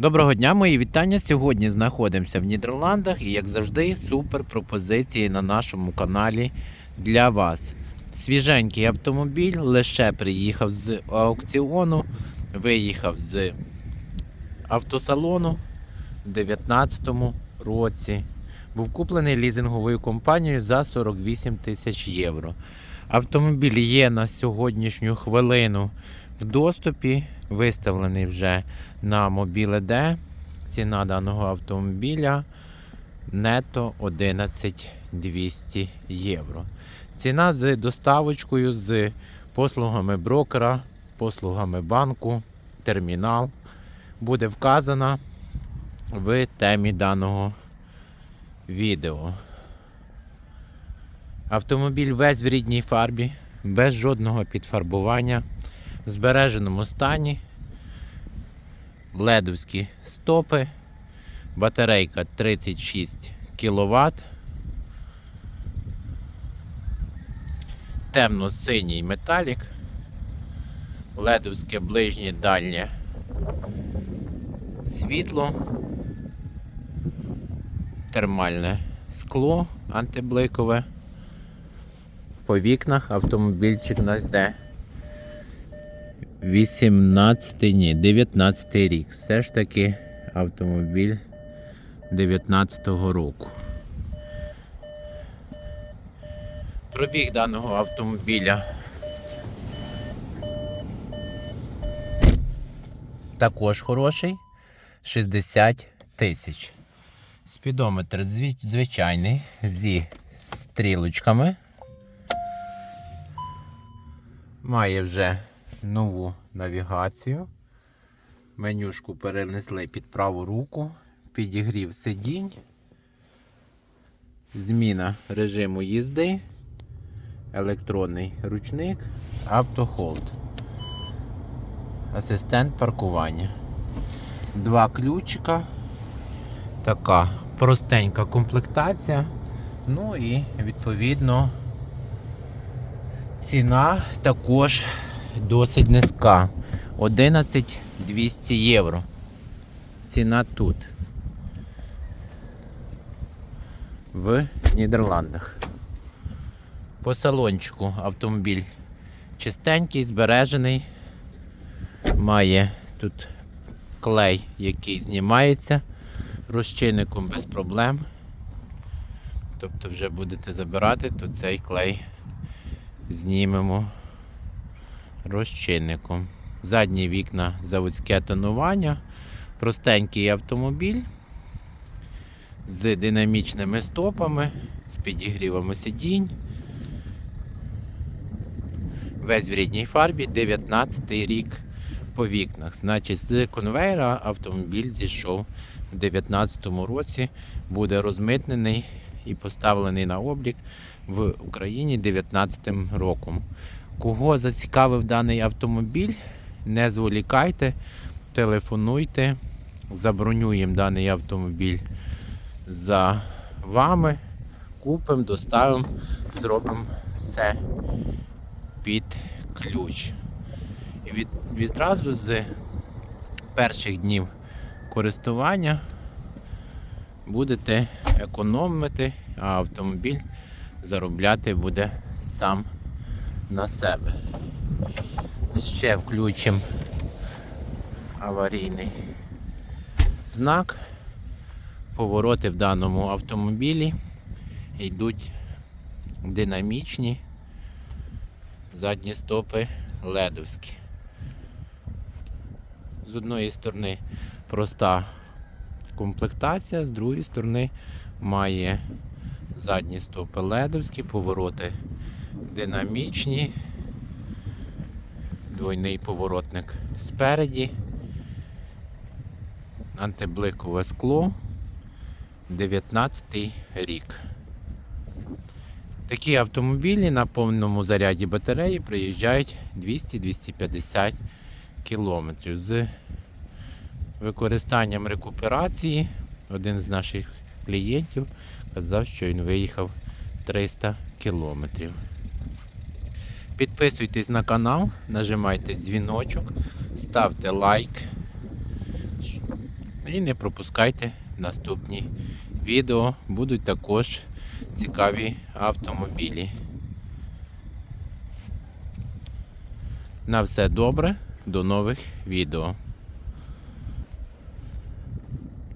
Доброго дня, мої вітання. Сьогодні знаходимося в Нідерландах і, як завжди, супер пропозиції на нашому каналі для вас. Свіженький автомобіль лише приїхав з аукціону, виїхав з автосалону у 2019 році. Був куплений лізинговою компанією за 48 тисяч євро. Автомобіль є на сьогоднішню хвилину в доступі, виставлений вже на Mobile.d. Ціна даного автомобіля нето 11 200 євро. Ціна з доставочкою, з послугами брокера, послугами банку, термінал буде вказана в темі даного відео. Автомобіль весь в рідній фарбі, без жодного підфарбування, в збереженому стані, ледовські стопи, батарейка 36 кВт, темно-синій металік, ледовське ближнє дальнє світло, термальне скло антибликове. По вікнах автомобільчик нас йде 18, ні, 19 рік. Все ж таки автомобіль 19-го року. Пробіг даного автомобіля також хороший 60 тисяч. Спідометр звичайний зі стрілочками. Має вже нову навігацію. Менюшку перенесли під праву руку, підігрів сидінь, зміна режиму їзди, електронний ручник, автохолд, асистент паркування. Два ключика. Така простенька комплектація. Ну і відповідно ціна також досить низька. 11 200 євро. Ціна тут. В Нідерландах. По салончику автомобіль чистенький, збережений. Має тут клей, який знімається розчинником без проблем. Тобто вже будете забирати, то цей клей знімемо розчинником. Задні вікна заводське тонування, простенький автомобіль з динамічними стопами, з підігрівами сидінь. Весь в рідній фарбі, 19 й рік по вікнах. Значить, з конвейера автомобіль зійшов у 2019 році, буде розмитнений і поставлений на облік в Україні 2019 роком. Кого зацікавив даний автомобіль, не зволікайте, телефонуйте, забронюємо даний автомобіль за вами, купимо, доставимо, зробимо все під ключ. І від, відразу з перших днів користування будете економити, а автомобіль заробляти буде сам на себе. Ще включимо аварійний знак. Повороти в даному автомобілі йдуть динамічні, задні стопи ледовські. З одної сторони проста комплектація, з другої сторони має задні стопи ледовські, повороти динамічні, двойний поворотник спереді, антибликове скло, 19 рік. Такі автомобілі на повному заряді батареї приїжджають 200-250 кілометрів з використанням рекуперації. Один з наших клієнтів казав, що він виїхав 300 кілометрів. Підписуйтесь на канал, нажимайте дзвіночок, ставте лайк. І не пропускайте наступні відео. Будуть також цікаві автомобілі. На все добре, до нових відео.